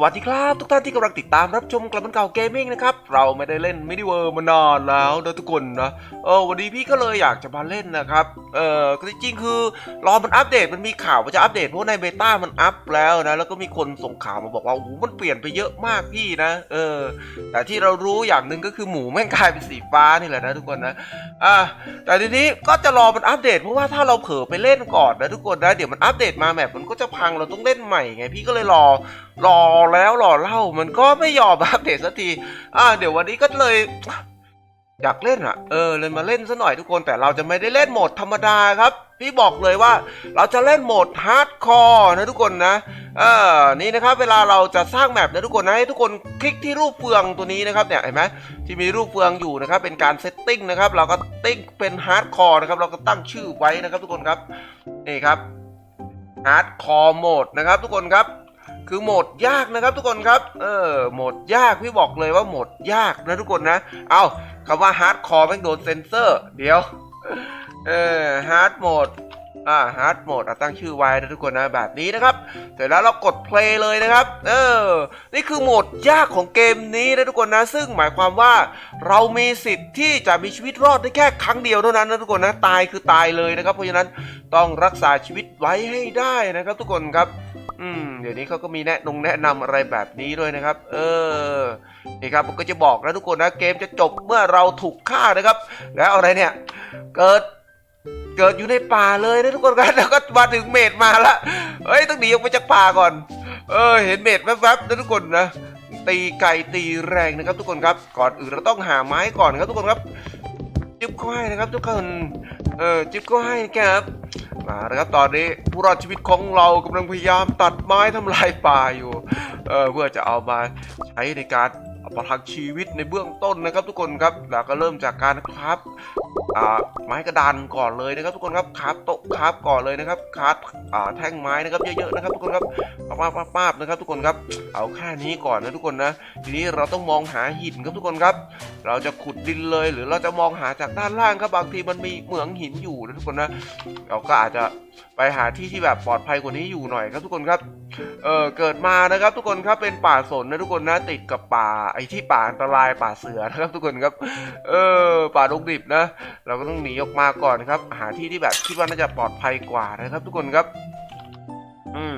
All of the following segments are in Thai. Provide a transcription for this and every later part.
สวัสดีครับทุกท่านที่กำลังติดตามรับชมกลับมันเก่าเกมมิ่งนะครับ เราไม่ได้เล่นมิดิเวอร์มานานแล้วนะทุกคนนะเออวันนี้พี่ก็เลยอยากจะมาเล่นนะครับเออก็จริงๆคือรอมันอัปเดตมันมีข่าวว่าจะอัปเดตเพราะในเบต้ามันอัพแล้วนะแล้วก็มีคนส่งข่าวมาบอกว่าโอ้โหมันเปลี่ยนไปเยอะมากพี่นะ เออ แต่ที่เรารู้อย่างหนึ่งก็คือหมูแม่งกลายเป็นสีฟ้านี่แหละนะทุกคนนะอ่าแต่ทีนี้ก็จะรอมันอัปเดตเพราะว่าถ้าเราเผลอไปเล่นก่อนนะทุกคนนะเดี๋ยวมันอัปเดตมาแมปมันก็จะพังเราต้องเล่นใหม่ไงพี่ก็เลยรอ รอแล้วรอเล่ามันก็ไม่ยอมอัปเดตสักที อ่า เดี๋ยววันนี้ก็เลย อยากเล่นอะ เออ เลยมาเล่นซะหน่อยทุกคนแต่เราจะไม่ได้เล่นโหมดธรรมดาครับ พี่บอกเลยว่าเราจะเล่นโหมดฮาร์ดคอร์นะทุกคนนะเออนี่นะครับ เวลาเราจะสร้างแมปนะทุกคนนะให้ทุกคนคลิกที่รูปเฟืองตัวนี้นะครับเนี่ยเห็นไหมที่มีรูปเฟืองอยู่นะครับเป็นการเซตติ้งนะครับเราก็ติ้งเป็นฮาร์ดคอร์นะครับเราก็ตั้งชื่อไว้นะครับทุกคนครับนี่ครับฮาร์ดคอร์โหมดนะครับทุกคนครับ คือโหมดยากนะครับทุกคนครับ เออโหมดยากพี่บอกเลยว่าโหมดยากนะทุกคนนะ เอาคำว่าฮาร์ดคอร์แม่งโดนเซนเซอร์ เดี๋ยว เออฮาร์ดโหมด อ่าฮาร์ดโหมดตั้งชื่อไว้นะทุกคนนะแบบนี้นะครับ เสร็จแล้วเรากดเพลย์เลยนะครับ เออ นี่คือโหมดยากของเกมนี้นะทุกคนนะ ซึ่งหมายความว่าเรามีสิทธิ์ที่จะมีชีวิตรอดได้แค่ครั้งเดียวเท่านั้นนะทุกคนนะ ตายคือตายเลยนะครับ เพราะฉะนั้นต้องรักษาชีวิตไว้ให้ได้นะครับ ทุกคนครับอืมเดี๋ยวนี้เขาก็มีแนะนงแนะนำอะไรแบบนี้ด้วยนะครับ เออนี่ครับผมก็จะบอกนะทุกคนนะเกมจะจบเมื่อเราถูกฆ่านะครับ แล้วอะไรเนี่ย เกิด เกิดอยู่ในป่าเลยนะทุกคนครับแล้วก็มาถึงเมดมาละเฮ้ยต้องหนีออกไปจากป่าก่อน เออ เห็นเมดแวบๆนะทุกคนนะตีไก่ตีแรงนะครับ ทุกคนครับก่อนอื่นเราต้องหาไม้ก่อนครับทุกคนครับจิ๊บก็ให้นะครับ ทุกคนเออจิ๊บก็ให้ครับมาแล้วครับตอนนี้ผู้รอดชีวิตของเรากำลังพยายามตัดไม้ทำลายป่าอยู่เออเพื่อจะเอามาใช้ในการประทังชีวิตในเบื้องต้นนะครับ ทุกคนครับแล้วก็เริ่มจากการครับ ไม้กระดานก่อนเลยนะครับ ทุกคนครับคาบโต๊ะคาบก่อนเลยนะครับคาบแท่งไม้นะครับเยอะๆนะครับ ทุกคนครับป้าบป้าบป้าบนะครับ ทุกคนครับเอาแค่นี้ก่อนนะทุกคนนะทีนี้เราต้องมองหาหินครับทุกคนครับ เราจะขุดดินเลยหรือเราจะมองหาจากด้านล่างครับบางทีมันมีเหมืองหินอยู่นะทุกคนนะเราก็อาจจะไปหาที่ที่แบบปลอดภัยกว่านี้อยู่หน่อยครับทุกคนครับเออเกิดมานะครับ ทุกคนครับเป็นป่าสนนะทุกคนนะติดกับป่าไอ้ที่ป่าอันตรายป่าเสือนะครับ ทุกคนครับเออป่าดงดิบนะเราก็ต้องหนีออกมาก่อนครับ หาที่ที่แบบคิดว่าน่าจะปลอดภัยกว่านะครับ ทุกคนครับ อืม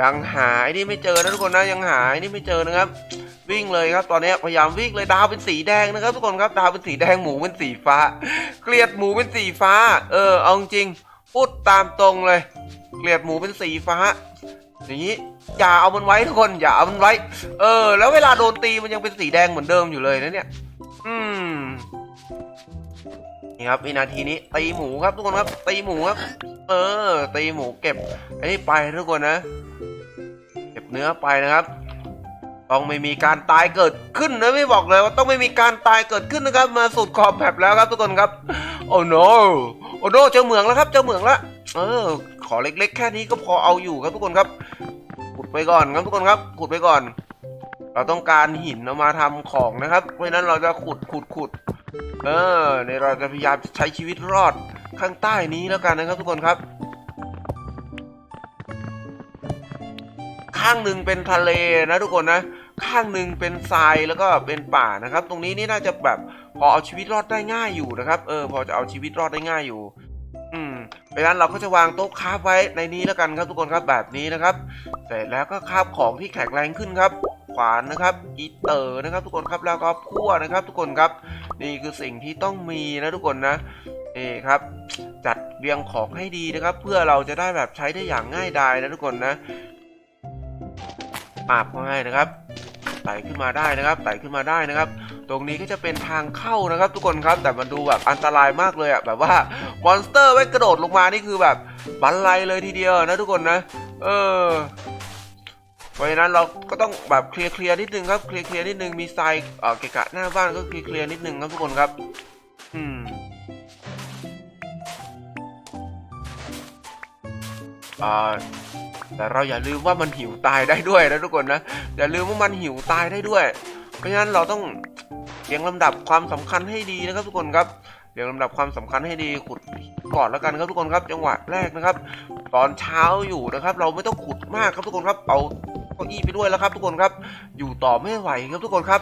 ยังหาไอ้นี่ไม่เจอนะทุกคนนะยังหาไอ้นี่ไม่เจอนะครับ วิ่งเลยครับตอนนี้พยายามวิ่งเลยดาวเป็นสีแดงนะครับ ทุกคนครับดาวเป็นสีแดงหมูเป็นสีฟ้า เกลียดหมูเป็นสีฟ้า เออเอาจริงพูดตามตรงเลย เกลียดหมูเป็นสีฟ้าอย่างนี้อย่าเอามันไว้ทุกคนอย่าเอามันไว้ เออ แล้วเวลาโดนตีมันยังเป็นสีแดงเหมือนเดิมอยู่เลยนะเนี่ย อืม นี่ครับวินาทีนี้ตีหมูครับทุกคนครับตีหมูครับ เออตีหมูเก็บไอ้นี่ไปทุกคนนะ เก็บเนื้อไปนะครับต้องไม่มีการตายเกิดขึ้นนะไม่บอกเลยว่าต้องไม่มีการตายเกิดขึ้นนะครับ มาสุดขอบแผบแล้วครับทุกคนครับ โอ้โนโอ้โนเจอเหมืองแล้วครับ เจอเหมืองล้วเออ ขอเล็กๆ แค่นี้ก็พอเอาอยู่ครับทุกคนครับขุดไปก่อนครับทุกคนครับขุดไปก่อน เราต้องการหินเอามาทำของนะครับ เพราะฉะนั้นเราจะขุดขุดขุด เออในเราจะพยายามใช้ชีวิตรอดข้างใต้นี้แล้วกันนะครับทุกคนครับ ข้างหนึ่งเป็นทะเลนะทุกคนนะ ข้างหนึ่งเป็นทรายแล้วก็เป็นป่านะครับ ตรงนี้นี่น่าจะแบบพอเอาชีวิตรอดได้ง่ายอยู่นะครับ เออ พอจะเอาชีวิตรอดได้ง่ายอยู่ อืมเพราะฉะนั้นเราก็จะวางโต๊ะคราฟไว้ในนี้แล้วกันครับทุกคนครับแบบนี้นะครับ เสร็จแล้วก็คราบของที่แข็งแรงขึ้นครับ ขวานนะครับอีเตอร์นะครับ ทุกคนครับแล้วก็พั่วนะครับ ทุกคนครับนี่คือสิ่งที่ต้องมีนะทุกคนนะนี่ครับจัดเรียงของให้ดีนะครับ เพื่อเราจะได้แบบใช้ได้อย่างง่ายดายนะทุกคนนะปาบเข้าให้นะครับไต่ขึ้นมาได้นะครับไต่ขึ้นมาได้นะครับ ตรงนี้ก็จะเป็นทางเข้านะครับ ทุกคนครับแต่มันดูแบบอันตรายมากเลยอะแบบว่ามอนสเตอร์ไว้กระโดดลงมานี่คือแบบบันไลเลยทีเดียวนะทุกคนนะ เออ เพราะฉะนั้นเราก็ต้องแบบเคลียร์เคลียร์นิดนึงครับเคลียร์เคลียร์นิดนึงมีทรายเอ่อเกะกะหน้าบ้านก็เคลียร์เคลียร์นิดนึงครับทุกคนครับ อืมอ่าแต่เราอย่าลืมว่ามันหิวตายได้ด้วยนะทุกคนนะอย่าลืมว่ามันหิวตายได้ด้วย เพราะฉะนั้นเราต้องเรียงลำดับความสำคัญให้ดีนะครับทุกคนครับเรียงลำดับความสำคัญให้ดีขุดก่อนแล้วกันครับทุกคนครับ จังหวะแรกนะครับ ตอนเช้าอยู่นะครับ เราไม่ต้องขุดมากครับทุกคนครับเอา เก้าอี้ไปด้วยแล้วครับ ทุกคนครับ อยู่ต่อไม่ไหวครับทุกคนครับ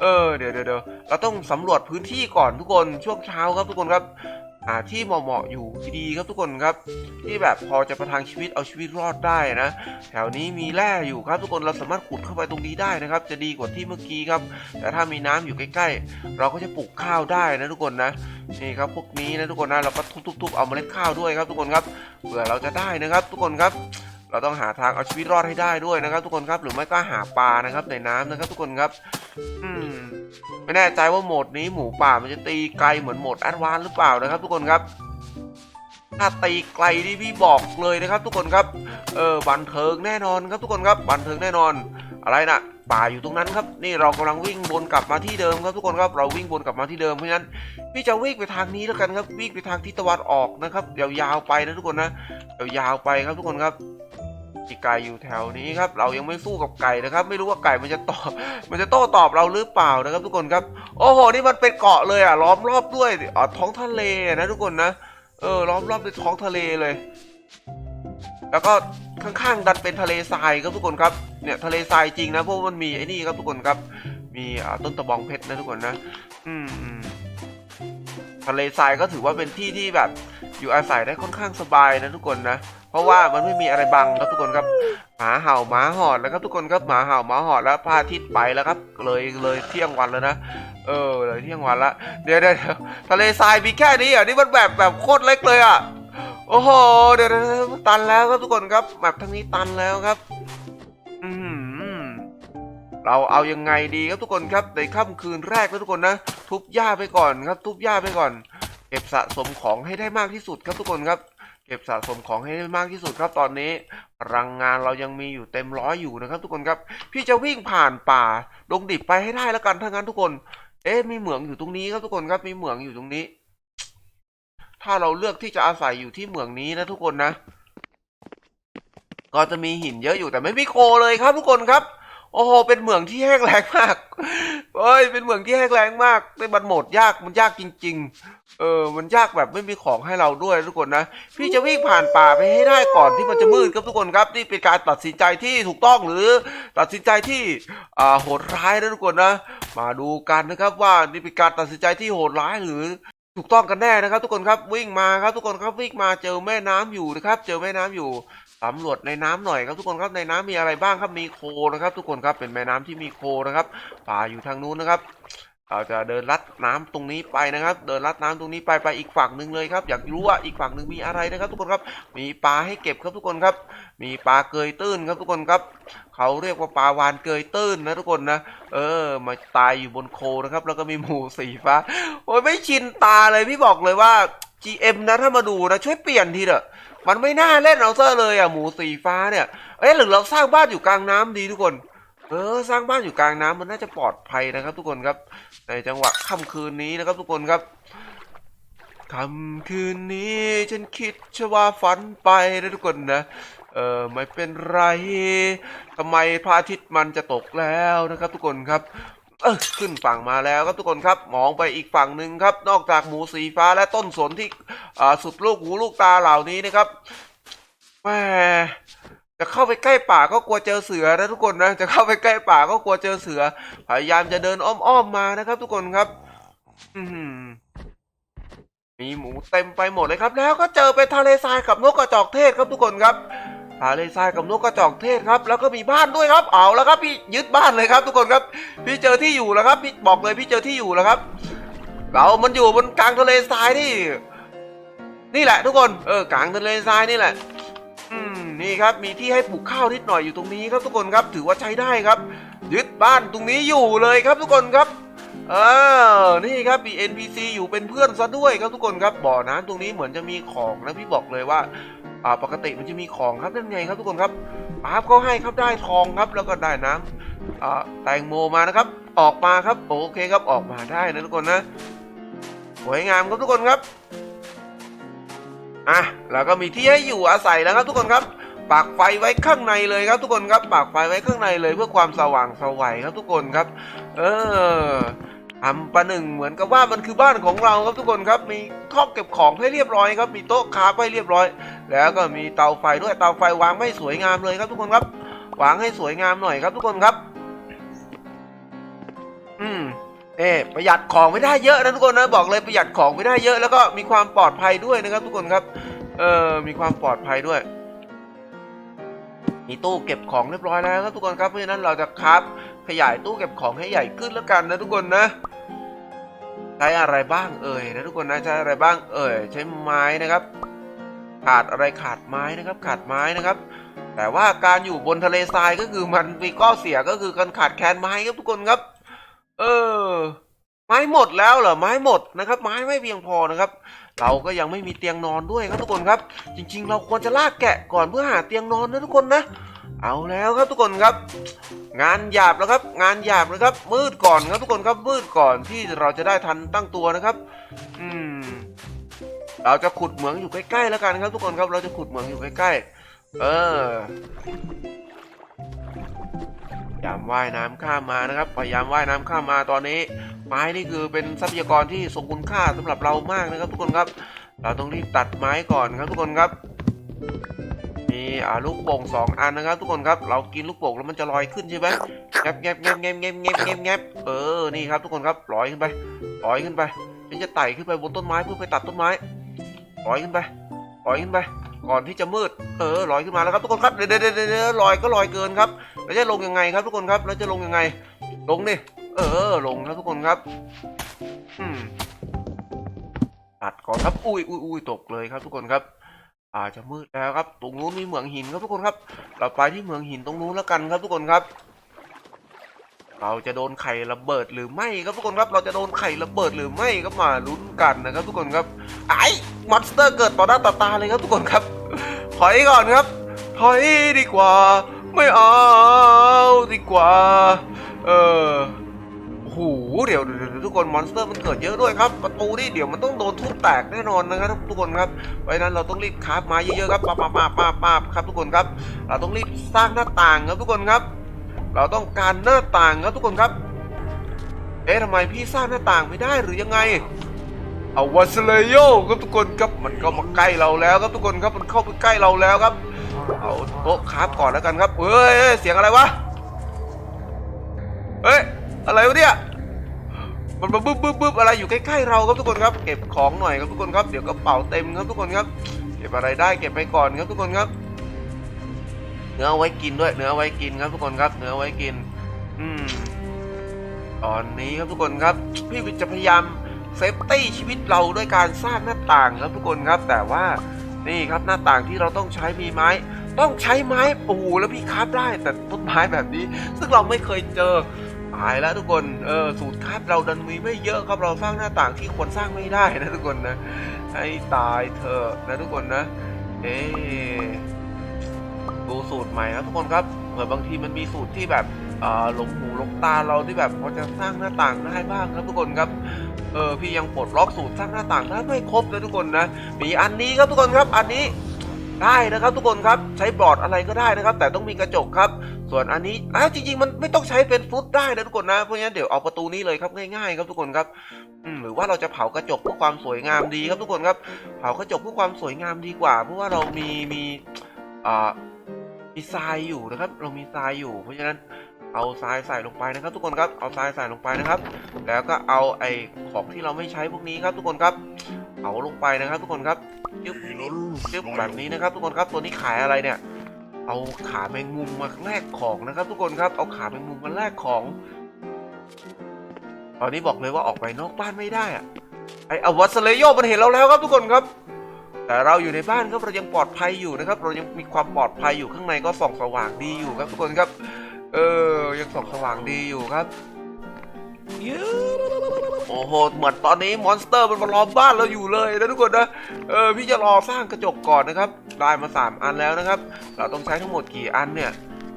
เออเดี๋ยวเดี๋ยวเราต้องสำรวจพื้นที่ก่อนทุกคนช่วงเช้าครับทุกคนครับหาที่เหมาะๆอยู่ดีครับทุกคนครับ ที่แบบพอจะประทังชีวิตเอาชีวิตรอดได้นะ แถวนี้มีแร่อยู่ครับ ทุกคนเราสามารถขุดเข้าไปตรงนี้ได้นะครับ จะดีกว่าที่เมื่อกี้ครับ แต่ถ้ามีน้ำอยู่ใกล้ๆ เราก็จะปลูกข้าวได้นะทุกคนนะนี่ครับพวกนี้นะทุกคนนะเราก็ทุบๆเอาเมล็ดข้าวด้วยครับ ทุกคนครับเผื่อเราจะได้นะครับ ทุกคนครับ เราต้องหาทางเอาชีวิตรอดให้ได้ด้วยนะครับ ทุกคนครับหรือไม่ก็หาปลานะครับในน้ำนะครับทุกคนครับ อืมไม่แน่ใจว่าโหมดนี้หมูป่ามันจะตีไกลเหมือนโหมดแอดวานหรือเปล่านะครับ ทุกคนครับถ้าตีไกลที่พี่บอกเลยนะครับ ทุกคนครับเออบันเทิงแน่นอนครับทุกคนครับบันเทิงแน่นอน อะไรนะป่าอยู่ตรงนั้นครับนี่เรากำลังวิ่งวนกลับมาที่เดิมครับทุกคนครับเราวิ่งวนกลับมาที่เดิมเพราะฉะนั้นพี่จะวิ่งไปทางนี้แล้วกันครับวิ่งไปทางทิศตะวันออกนะครับยาวๆไปนะทุกคนนะยาวๆไปครับทุกคนครับ มีไก่อยู่แถวนี้ครับ เรายังไม่สู้กับไก่นะครับ ไม่รู้ว่าไก่มันจะตอบ มันจะโต้ตอบเราหรือเปล่านะครับ ทุกคนครับ โอ้โห นี่มันเป็นเกาะเลยอะ ล้อมรอบด้วยอ่าท้องทะเลนะทุกคนนะ เออ ล้อมรอบด้วยท้องทะเลเลย แล้วก็ข้างๆดันเป็นทะเลทรายครับทุกคนครับ เนี่ยทะเลทรายจริงนะเพราะมันมีไอ้นี่ครับทุกคนครับ มีอ่าต้นตะบองเพชรนะทุกคนนะอืมอืมทะเลทรายก็ถือว่าเป็นที่ที่แบบ อยู่อาศัยได้ค่อนข้างสบายนะทุกคนนะ เพราะว่ามันไม่มีอะไรบังครับทุกคนครับหมาเห่าหมาหอนแล้วครับทุกคนครับหมาเห่าหมาหอนแล้วพระอาทิตย์ไปแล้วครับ เลยเลยเที่ยงวันแล้วนะเออเลยเที่ยงวันละเดี๋ยวเดี๋ยวทะเลทรายมีแค่นี้อะนี่มันแบบแบบโคตรเล็กเลยอะโอ้โหเดี๋ยวเดี๋ยวเดี๋ยวตันแล้วครับทุกคนครับ แบบทางนี้ตันแล้วครับอืมเราเอายังไงดีครับทุกคนครับในค่ำคืนแรกนะทุกคนนะทุบหญ้าไปก่อนครับ ทุบหญ้าไปก่อนเก็บสะสมของให้ได้มากที่สุดครับทุกคนครับ เก็บสะสมของให้ได้มากที่สุดครับตอนนี้พลังงานเรายังมีอยู่เต็มร้อยอยู่นะครับ ทุกคนครับ พี่จะวิ่งผ่านป่าดงดิบไปให้ได้แล้วกันถ้างั้นทุกคน เอ๊ะมีเหมืองอยู่ตรงนี้ครับทุกคนครับมีเหมืองอยู่ตรงนี้ ถ้าเราเลือกที่จะอาศัยอยู่ที่เหมืองนี้นะทุกคนนะ ก็จะมีหินเยอะอยู่แต่ไม่มีโคเลยครับทุกคนครับ โอ้โหเป็นเหมืองที่แห้งแล้งมากเอ้ยเป็นเหมืองที่แห้งแล้งมากแต่มันโหมดยากมันยากจริง ๆ เออ มันยากแบบไม่มีของให้เราด้วยทุกคนนะ พี่จะวิ่งผ่านป่าไปให้ได้ก่อนที่มันจะมืดครับทุกคนครับ นี่เป็นการตัดสินใจที่ถูกต้องหรือตัดสินใจที่อ่าโหดร้ายนะทุกคนนะ มาดูกันนะครับว่านี่เป็นการตัดสินใจที่โหดร้ายหรือถูกต้องกันแน่นะครับ ทุกคนครับวิ่งมาครับทุกคนครับวิ่งมาเจอแม่น้ำอยู่นะครับ เจอแม่น้ำอยู่ สำรวจในน้ำหน่อยครับทุกคนครับในน้ำมีอะไรบ้างครับมีโคนะครับ ทุกคนครับเป็นแม่น้ำที่มีโคนะครับป่าอยู่ทางนู้นนะครับเราจะเดินลัดน้ำตรงนี้ไปนะครับ เดินลัดน้ำตรงนี้ไปไปอีกฝั่งหนึ่งเลยครับ อยากรู้ว่าอีกฝั่งหนึ่งมีอะไรนะครับ ทุกคนครับ มีปลาให้เก็บครับทุกคนครับ มีปลาเกยตื้นครับทุกคนครับ เขาเรียกว่าปลาวานเกยตื้นนะทุกคนนะ เออ มาตายอยู่บนโคนะครับ แล้วก็มีหมูสีฟ้า โอ้ยไม่ชินตาเลยพี่บอกเลยว่า GM นะถ้ามาดูนะช่วยเปลี่ยนทีเถอะ มันไม่น่าเล่นเอาเซะเลยอะหมูสีฟ้าเนี่ย เอ้ยหรือเราสร้างบ้านอยู่กลางน้ำดีทุกคน เออ สร้างบ้านอยู่กลางน้ำมันน่าจะปลอดภัยนะครับ ทุกคนครับ ในจังหวะค่ำคืนนี้นะครับ ทุกคนครับค่ำคืนนี้ฉันคิดชว่าฝันไปนะทุกคนนะเออไม่เป็นไรทำไมพระอาทิตย์มันจะตกแล้วนะครับ ทุกคนครับ เออขึ้นฝั่งมาแล้วครับทุกคนครับมองไปอีกฝั่งหนึ่งครับ นอกจากหมูสีฟ้าและต้นสนที่สุดลูกหูลูกตาเหล่านี้นะครับแหมจะเข้าไปใกล้ป่าก็กลัวเจอเสือนะทุกคนนะจะเข้าไปใกล้ป่าก็กลัวเจอเสือ พยายามจะเดินอ้อมๆมานะครับ ทุกคนครับ อืมีหมูเต็มไปหมดเลยครับ แล้วก็เจอเป็นทะเลทรายกับนกกระจอกเทศครับทุกคนครับ ทะเลทรายกับนกกระจอกเทศครับ แล้วก็มีบ้านด้วยครับ เอาแล้วครับพี่ยึดบ้านเลยครับ ทุกคนครับ พี่เจอที่อยู่แล้วครับ พี่บอกเลยพี่เจอที่อยู่แล้วครับ เรา มันอยู่บนกลางทะเลทรายนี่ นี่แหละ ทุกคน เออกลางทะเลทรายนี่แหละ อืม นี่ครับ มีที่ให้ปลูกข้าวนิดหน่อยอยู่ตรงนี้ครับ ทุกคนครับ ถือว่าใช้ได้ครับ ยึดบ้านตรงนี้อยู่เลยครับ ทุกคนครับเออนี่ครับมี NPC อยู่เป็นเพื่อนซะด้วยครับทุกคนครับบ่อน้ำตรงนี้เหมือนจะมีของนะพี่บอกเลยว่า อ่าปกติมันจะมีของครับนั่นไงครับทุกคนครับปาบเขาให้ครับได้ทองครับแล้วก็ได้น้ำอ่าแตงโมมานะครับออกมาครับโอเคครับออกมาได้นะทุกคนนะสวยงามครับทุกคนครับอะแล้วก็มีที่ให้อยู่อาศัยแล้วครับทุกคนครับปากไฟไว้ข้างในเลยครับทุกคนครับปากไฟไว้ข้างในเลยเพื่อความสว่างสวัยครับทุกคนครับ เออ ทำประหนึ่งเหมือนกับว่ามันคือบ้านของเราครับทุกคนครับ มีท่อเก็บของให้เรียบร้อยครับ มีโต๊ะคาร์ฟให้เรียบร้อย แล้วก็มีเตาไฟด้วยเตาไฟวางไม่สวยงามเลยครับทุกคนครับ วางให้สวยงามหน่อยครับทุกคนครับ อืมเอ๊ะประหยัดของไม่ได้เยอะนะทุกคนนะบอกเลยประหยัดของไม่ได้เยอะ แล้วก็มีความปลอดภัยด้วยนะครับ ทุกคนครับ เออมีความปลอดภัยด้วยมีตู้เก็บของเรียบร้อยแล้วครับทุกคนครับเพราะฉะนั้นเราจะครับขยายตู้เก็บของให้ใหญ่ขึ้นแล้วกันนะทุกคนนะ ใช้อะไรบ้างเอ่ยนะทุกคนนะใช้อะไรบ้างเอ่ยใช้ไม้นะครับ ขาดอะไรขาดไม้นะครับขาดไม้นะครับ แต่ว่าการอยู่บนทะเลทรายก็คือมันมีข้อเสียก็คือการขาดแคลนไม้ครับทุกคนครับ เออ ไม้หมดแล้วเหรอไม้หมดนะครับ ไม้ไม่เพียงพอนะครับ เราก็ยังไม่มีเตียงนอนด้วยครับทุกคนครับ จริง ๆ เราควรจะลากแกะก่อนเพื่อหาเตียงนอนนะทุกคนนะ เอาแล้วครับทุกคนครับ งานหยาบแล้วครับ งานหยาบนะครับ มืดก่อนครับทุกคนครับมืดก่อนที่เราจะได้ทันตั้งตัวนะครับ อืม เราจะขุดเหมืองอยู่ใกล้ๆแล้วกันครับ ทุกคนครับเราจะขุดเหมืองอยู่ใกล้ๆเออพยายามว่ายน้ำข้ามมานะครับ พยายามว่ายน้ำข้ามมาตอนนี้ ไม้นี่คือเป็นทรัพยากรที่ทรงคุณค่าสำหรับเรามากนะครับ ทุกคนครับ เราต้องรีบตัดไม้ก่อนครับทุกคนครับ มีอ่าลูกโป่งสองอันนะครับ ทุกคนครับ เรากินลูกโป่งแล้วมันจะลอยขึ้นใช่ไหมแงบแงบแงบแงบแงบแงบแงบแงบเออ นี่ครับทุกคนครับลอยขึ้นไปลอยขึ้นไปฉันจะไต่ขึ้นไปบนต้นไม้เพื่อไปตัดต้นไม้ลอยขึ้นไปลอยขึ้นไป ก่อนที่จะมืด เออลอยขึ้นมาแล้วครับทุกคนครับ เดี๋ยวเดี๋ยวเดี๋ยวเดี๋ยวลอยก็ลอยเกินครับ แล้วจะลงยังไงครับทุกคนครับ แล้วจะลงยังไง ลงดิ เออ ลงครับทุกคนครับอืมตัดก่อนครับ อุ้ยอุ้ยอุ้ยตกเลยครับทุกคนครับ อาจจะมืดแล้วครับตรงนู้นมีเหมืองหินครับทุกคนครับ เราไปที่เหมืองหินตรงนู้นแล้วกันครับทุกคนครับ เราจะโดนไข่ระเบิดหรือไม่ครับทุกคนครับ เราจะโดนไข่ระเบิดหรือไม่ก็มาลุ้นกันนะครับ ทุกคนครับไอ้มอนสเตอร์เกิดต่อหน้าต่อตาเลยครับทุกคนครับถอยก่อนครับถอยดีกว่า ไม่เอาดีกว่า เออ หเดี๋ยวเดี๋ยวเดี๋ยวทุกคนมอนสเตอร์มันเกิดเยอะด้วยครับ ประตูนี่เดี๋ยวมันต้องโดนทุบแตกแน่นอนนะครับทุกคนครับเพราะนั้นเราต้องรีบคราฟมาเยอะๆครับปาปาปาปาปาครับทุกคนครับ เราต้องรีบสร้างหน้าต่างครับทุกคนครับ เราต้องการหน้าต่างครับทุกคนครับ เอ๊ะทำไมพี่สร้างหน้าต่างไม่ได้หรือยังไงเอาวัสเลโยครับทุกคนครับมันก็มาใกล้เราแล้วครับทุกคนครับมันเข้าไปใกล้เราแล้วครับ เอาโต๊ะคราฟก่อนแล้วกันครับเฮ้ยเฮ้ยเสียงอะไรวะเฮ้ยอะไรวะเนี่ย มันมาบึ้บบึ้บบึ้บอะไรอยู่ใกล้ๆเราครับทุกคนครับ เก็บของหน่อยครับทุกคนครับ เดี๋ยวกระเป๋าเต็มครับทุกคนครับ เก็บอะไรได้เก็บไปก่อนครับทุกคนครับ เนื้อไว้กินด้วย เนื้อไว้กินครับทุกคนครับ เนื้อไว้กิน อืม ตอนนี้ครับทุกคนครับ พี่วิทย์จะพยายามเซฟตี้ชีวิตเราด้วยการสร้างหน้าต่างครับทุกคนครับ แต่ว่านี่ครับหน้าต่างที่เราต้องใช้มีไม้ ต้องใช้ไม้โอ้โหแล้วพี่คราฟได้แต่ต้นไม้แบบนี้ ซึ่งเราไม่เคยเจอ ตายแล้วทุกคน เออสูตรคาฟเราดันมีไม่เยอะครับเราสร้างหน้าต่างที่ควรสร้างไม่ได้นะทุกคนนะให้ตายเถอะนะทุกคนนะ เอ๊ดูสูตรใหม่นะทุกคนครับเผื่อบางทีมันมีสูตรที่แบบอ่าหลงหูหลงตาเราที่แบบพอจะสร้างหน้าต่างได้บ้างครับทุกคนครับ เออพี่ยังปลดล็อกสูตรสร้างหน้าต่างได้ไม่ครบเลยทุกคนนะ มีอันนี้ครับทุกคนครับ อันนี้ได้นะครับทุกคนครับใช้บอร์ดอะไรก็ได้นะครับ แต่ต้องมีกระจกครับ ส่วนอันนี้อะจริงๆ มันไม่ต้องใช้เป็นฟุตได้นะทุกคนนะ เพราะงั้นเดี๋ยวเอาประตูนี้เลยครับง่ายๆ ครับทุกคนครับหรือว่าเราจะเผากระจกเพื่อความสวยงามดีครับทุกคนครับ เผากระจกเพื่อความสวยงามดีกว่า เพราะว่าเรามีมีอ่ามีทรายอยู่นะครับ เรามีทรายอยู่ เพราะฉะนั้นเอาทรายใส่ลงไปนะครับ ทุกคนครับ เอาทรายใส่ลงไปนะครับ แล้วก็เอาไอ้ของที่เราไม่ใช้พวกนี้ครับ ทุกคนครับ เอาลงไปนะครับ ทุกคนครับจึ๊บจึ๊บแบบนี้นะครับ ทุกคนครับ ตัวนี้ขายอะไรเนี่ย เอาขาแมงมุมมาแลกของนะครับ ทุกคนครับ เอาขาแมงมุมมาแลกของ ตอนนี้บอกเลยว่าออกไปนอกบ้านไม่ได้อะไออวัสเลโยมันเห็นเราแล้วครับทุกคนครับ แต่เราอยู่ในบ้านครับเรายังปลอดภัยอยู่นะครับ เรายังมีความปลอดภัยอยู่ข้างในก็ส่องสว่างดีอยู่ครับทุกคนครับ เออยังส่องสว่างดีอยู่ครับ โอ้โหเหมือนตอนนี้มอนสเตอร์มันมาล้อมบ้านเราอยู่เลยนะทุกคนนะเออพี่จะรอสร้างกระจกก่อนนะครับได้มา 3 อันแล้วนะครับ เราต้องใช้ทั้งหมดกี่อันเนี่ย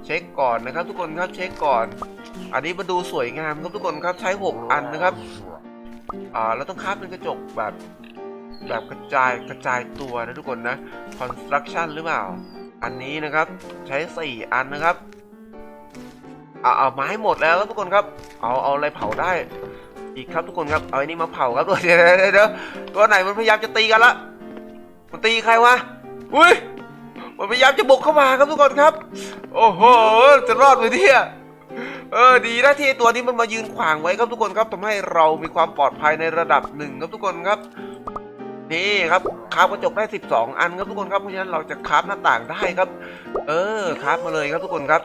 เช็คก่อนนะครับ ทุกคนครับเช็คก่อน อันนี้มาดูสวยงามครับทุกคนครับใช้ 6 อันนะครับอ่าเราต้องคราฟเป็นกระจกแบบแบบกระจายกระจายตัวนะทุกคนนะ construction หรือเปล่า อันนี้นะครับใช้ 4 อันนะครับเอาเอาไม้หมดแล้วครับทุกคนครับ เอาเอาอะไรเผาได้ อีกครับทุกคนครับ เอาไอ้นี่มาเผาครับเดี๋ยวเดี๋ยวเดี๋ยวตัวไหนมันพยายามจะตีกันละมันตีใครวะ อุ้ย มันพยายามจะบุกเข้ามาครับทุกคนครับ โอ้โห จะรอดไหมเนี่ยเออดีนะที่ตัวนี้มันมายืนขวางไว้ครับทุกคนครับทำให้เรามีความปลอดภัยในระดับหนึ่งครับทุกคนครับนี่ครับคาฟกระจกได้ 12 อันครับทุกคนครับเพราะฉะนั้นเราจะคาฟหน้าต่างได้ครับ เออคาฟมาเลยครับทุกคนครับ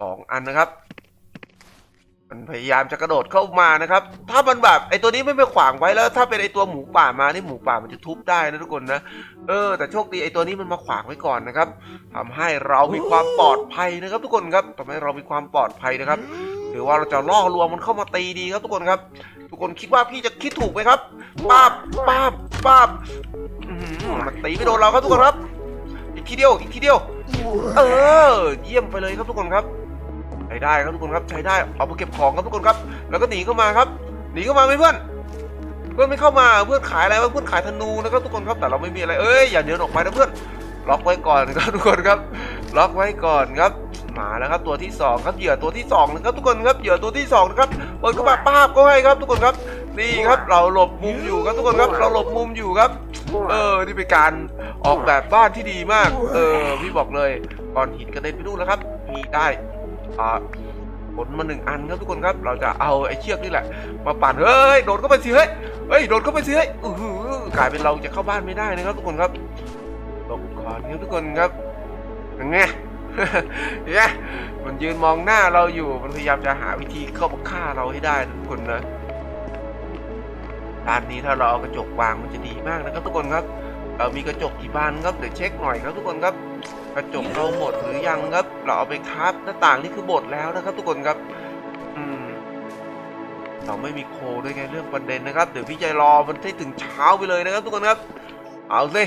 สองอันนะครับ มันพยายามจะกระโดดเข้ามานะครับ ถ้ามันแบบไอตัวนี้ไม่ไปขวางไว้แล้ว ถ้าเป็นไอตัวหมูป่ามานี่หมูป่ามันจะทุบได้นะทุกคนนะ เออ แต่โชคดีไอตัวนี้มันมาขวางไว้ก่อนนะครับทำให้เรามีความปลอดภัยนะครับ ทุกคนครับทำให้เรามีความปลอดภัยนะครับ หรือว่าเราจะล่อลวงมันเข้ามาตีดีครับทุกคนครับ ทุกคนคิดว่าพี่จะคิดถูกไหมครับป้าบป้าบป้าบมันตีไม่โดนเราครับทุกคนครับ อีกทีเดียว อีกทีเดียว เออ เยี่ยมไปเลยครับทุกคนครับ ช้ได้ครับทุกคนครับใช้ได้เอาไปเก็บของครับทุกคนครับ แล้วก็หนีเข้ามาครับหนีเข้ามาไหมเพื่อนเพื่อนไม่เข้ามาเพื่อนขายอะไรวะเพื่อนขายธนูนะครับทุกคนครับแต่เราไม่มีอะไรเอ้ยอย่าเดินออกไปนะเพื่อนล็อกไว้ก่อนครับทุกคนครับ ล็อกไว้ก่อนครับมาแล้วครับตัวที่สองครับเหยื่อตัวที่สองนะครับทุกคนครับเหยื่อตัวที่สองนะครับเปิดเข้ามาป้าบก็ให้ครับ ทุกคนครับนี่ครับเราหลบมุมอยู่ครับทุกคนครับเราหลบมุมอยู่ครับ เออนี่เป็นการออกแบบบ้านที่ดีมาก เออพี่บอกเลยก่อนหินกระเด็นไปนู่นแล้วครับมีได้ อ่าผลมาหนึ่งอันครับทุกคนครับ เราจะเอาไอ้เชือกนี่แหละ มาปั่นเฮ้ยโดดเข้าไปสิเฮ้ยเฮ้ยโดดเข้าไปสิเฮ้ยอือกลายเป็นเราจะเข้าบ้านไม่ได้นะครับ ทุกคนครับหลบก่อนครับทุกคนครับยังไงเนี่ยมันยืนมองหน้าเราอยู่มันพยายามจะหาวิธีเข้ามาฆ่าเราให้ได้ทุกคนนะด้านนี้ถ้าเราเอากระจกวางมันจะดีมากนะครับ ทุกคนครับ เรามีกระจกกี่บานครับเดี๋ยวเช็คหน่อยครับทุกคนครับ กระจกเราหมดหรือยังครับ เราเอาไปครับหน้าต่างนี่คือหมดแล้วนะครับ ทุกคนครับอืมเราไม่มีโคด้วยไงเรื่องประเด็นนะครับ เดี๋ยวพี่ใจรอมันให้ถึงเช้าไปเลยนะครับ ทุกคนครับ เอาสิ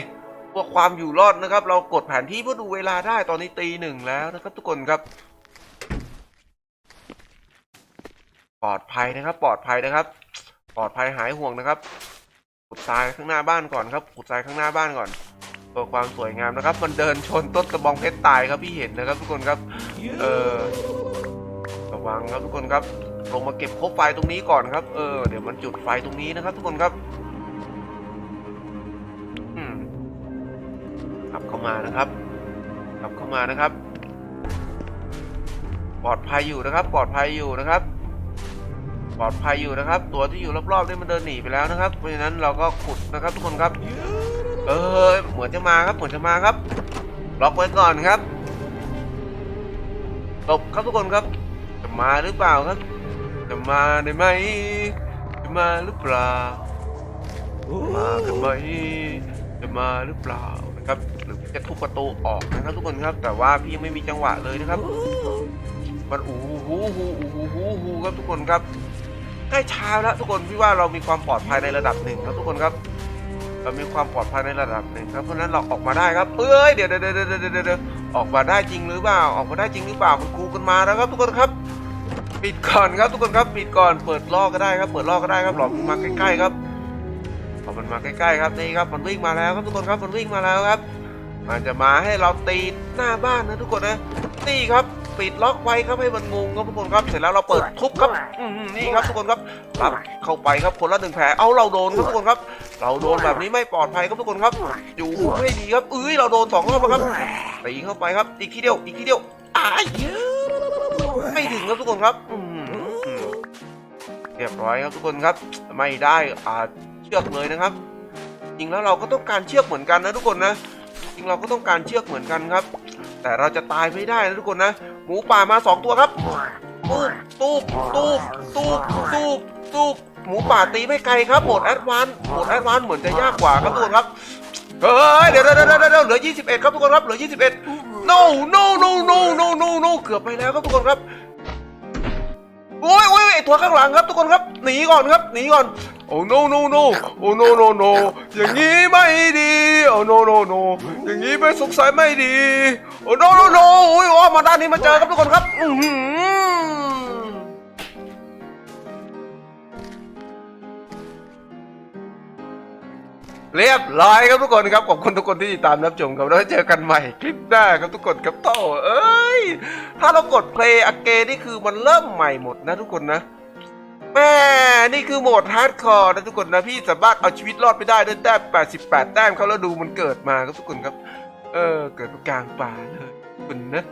เพื่อความอยู่รอดนะครับ เรากดแผนที่เพื่อดูเวลาได้ตอนนี้ตีหนึ่งแล้วนะครับ ทุกคนครับปลอดภัยนะครับ ปลอดภัยนะครับ ปลอดภัยหายห่วงนะครับขุดทรายข้างหน้าบ้านก่อนครับขุดทรายข้างหน้าบ้านก่อน เพื่อความสวยงามนะครับ มันเดินชนต้นกระบองเพชรตายครับพี่เห็นนะครับทุกคนครับ เออระวังครับทุกคนครับ ลงมาเก็บคบไฟตรงนี้ก่อนครับ เออ เดี๋ยวมันจุดไฟตรงนี้นะครับ ทุกคนครับอืมขับเข้ามานะครับขับเข้ามานะครับ ปลอดภัยอยู่นะครับ ปลอดภัยอยู่นะครับปลอดภัยอยู่นะครับ ตัวที่อยู่รอบๆนี่มันเดินหนีไปแล้วนะครับ เพราะฉะนั้นเราก็ขุดนะครับทุกคนครับ เออเหมือนจะมาครับเหมือนจะมาครับล็อกไว้ก่อนครับตบครับทุกคนครับ จะมาหรือเปล่าครับ จะมาได้ไหมจะมาหรือเปล่ามากันไมจะมาหรือเปล่านะครับหรือจะทุบประตูออกนะครับทุกคนครับ แต่ว่าพี่ยังไม่มีจังหวะเลยนะครับมันอู้หูหูหูหูหูครับทุกคนครับใกล้เช้าแล้วทุกคนพี่ว่าเรามีความปลอดภัยในระดับหนึ่งครับทุกคนครับ เรามีความปลอดภัยในระดับหนึ่งครับเพราะฉะนั้นเราออกมาได้ครับเอ้ยเดี๋ยวเดี๋ยวเดี๋ยวเดี๋ยวเดี๋ยวออกมาได้จริงหรือเปล่าออกมาได้จริงหรือเปล่ามันคูกันมาแล้วครับ ทุกคนครับปิดก่อนครับทุกคนครับปิดก่อนเปิดล่อก็ได้ครับเปิดล่อก็ได้ครับหลอกมันมาใกล้ๆครับหลอกมันมาใกล้ๆครับนี่ครับมันวิ่งมาแล้วครับทุกคนครับมันวิ่งมาแล้วครับ มันจะมาให้เราตีหน้าบ้านนะทุกคนนะนี่ครับ ปิดล็อกไว้ครับให้มันงงครับทุกคนครับเสร็จแล้วเราเปิดทุบครับอืมนี่ครับทุกคนครับรับเข้าไปครับคนละหนึ่งแผลเอาเราโดนครับทุกคนครับ เราโดนแบบนี้ไม่ปลอดภัยครับทุกคนครับ อยู่ไม่ดีครับเอ้ยเราโดนสองรอบแล้วครับตีเข้าไปครับอีกทีเดียวอีกทีเดียวอ้ายไม่ถึงครับทุกคนครับอืมเรียบร้อยครับทุกคนครับ ไม่ได้อ่าเชือกเลยนะครับจริงแล้วเราก็ต้องการเชือกเหมือนกันนะทุกคนนะจริงเราก็ต้องการเชือกเหมือนกันครับ แต่เราจะตายไม่ได้นะทุกคนนะ หมูป่ามาสองตัวครับตูบตูบตูบตูบตูบตูบหมูป่าตีไม่ไกลครับโหมดแอดวานโหมดแอดวานเหมือนจะยากกว่าครับทุกคนครับเฮ้ยเดี๋ยวเดี๋ยวเดี๋ยวเดี๋ยวเหลือ 21 ครับทุกคนครับเหลือ 21 no no no no no no no เกือบไปแล้วครับทุกคนครับโอ้ยโอ้ยไอตัวข้างหลังครับทุกคนครับหนีก่อนครับหนีก่อน โอ้ no no no โอ้ no no no อย่างนี้ไม่ดีโอ้ no no no อย่างนี้ไม่สงสัยไม่ดีโอ้ no no no โอ้ยอ้อมมาด้านนี้มาเจอครับทุกคนครับอือหือเรียบร้อยครับทุกคนครับขอบคุณทุกคนที่ติดตามรับชมครับแล้วเจอกันใหม่คลิปหน้าครับทุกคนครับโตเอ้ย ถ้าเรากด play again นี่คือมันเริ่มใหม่หมดนะทุกคนนะ แม่นี่คือโหมดฮาร์ดคอร์นะทุกคนนะพี่สามารถเอาชีวิตรอดไปได้ด้วยแต้ม88 แต้มเขาแล้วดูมันเกิดมาครับทุกคนครับ เออ เกิดกลางป่าเลยคุณนะ